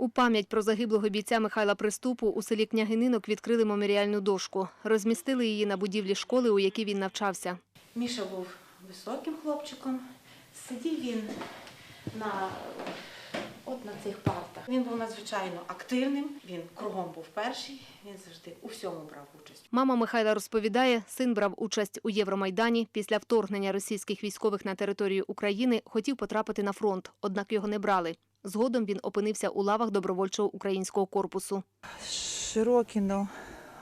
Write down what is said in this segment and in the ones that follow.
У пам'ять про загиблого бійця Михайла Приступу у селі Княгининок відкрили меморіальну дошку. Розмістили її на будівлі школи, у якій він навчався. Міша був високим хлопчиком. Сидів він на, от на цих партах. Він був надзвичайно активним, він кругом був перший, він завжди у всьому брав участь. Мама Михайла розповідає, син брав участь у Євромайдані. Після вторгнення російських військових на територію України хотів потрапити на фронт, однак його не брали. Згодом він опинився у лавах добровольчого українського корпусу. Широкіно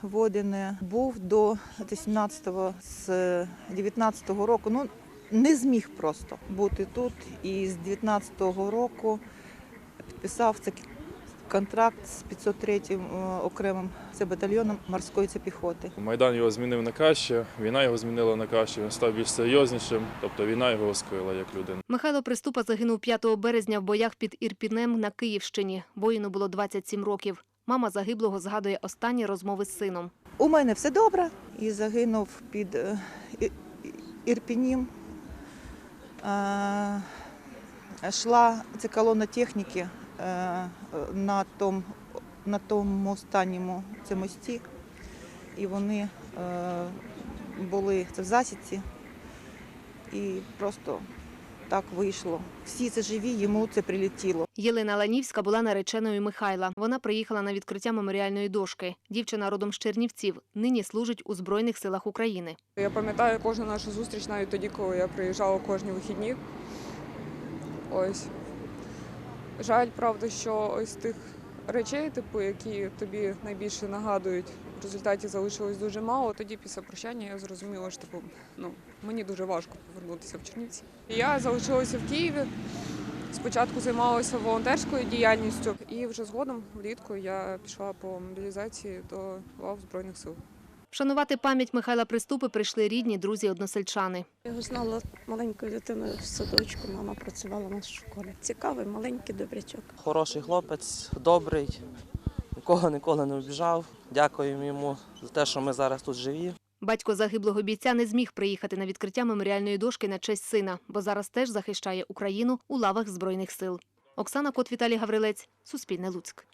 Водяне був до 17-го, з 19-го року. Ну, не зміг просто бути тут. І з 19-го року підписав цей контракт з 503-м е, окремим це батальйоном морської це піхоти. Майдан його змінив на краще, війна його змінила на краще, він став більш серйознішим, тобто війна його розкрила як людину. Михайло Приступа загинув 5 березня в боях під Ірпінем на Київщині. Воїну було 27 років. Мама загиблого згадує останні розмови з сином. У мене все добре. І загинув під е, Ірпінім. Е, Йшла ця колона техніки на тому, на тому останньому це мості, і вони е, були це в засідці, і просто так вийшло. Всі це живі, йому це прилетіло. Єлена Ланівська була нареченою Михайла. Вона приїхала на відкриття меморіальної дошки. Дівчина родом з Чернівців. Нині служить у Збройних силах України. Я пам'ятаю кожну нашу зустріч навіть тоді, коли я приїжджала кожні вихідні. Ось. Жаль, правда, що ось тих речей, типу, які тобі найбільше нагадують, в результаті залишилось дуже мало. Тоді після прощання я зрозуміла, що типу, ну, мені дуже важко повернутися в Чернівці. Я залишилася в Києві. Спочатку займалася волонтерською діяльністю, і вже згодом влітку я пішла по мобілізації до лав Збройних сил. Вшанувати пам'ять Михайла Приступи прийшли рідні, друзі, односельчани. Я його знала маленькою дитиною в садочку. Мама працювала у нас в школі. Цікавий, маленький добрячок. Хороший хлопець, добрий, нікого ніколи не обіжав. Дякуємо йому за те, що ми зараз тут живі. Батько загиблого бійця не зміг приїхати на відкриття меморіальної дошки на честь сина, бо зараз теж захищає Україну у лавах Збройних сил. Оксана Кот, Віталій Гаврилець, Суспільне Луцьк.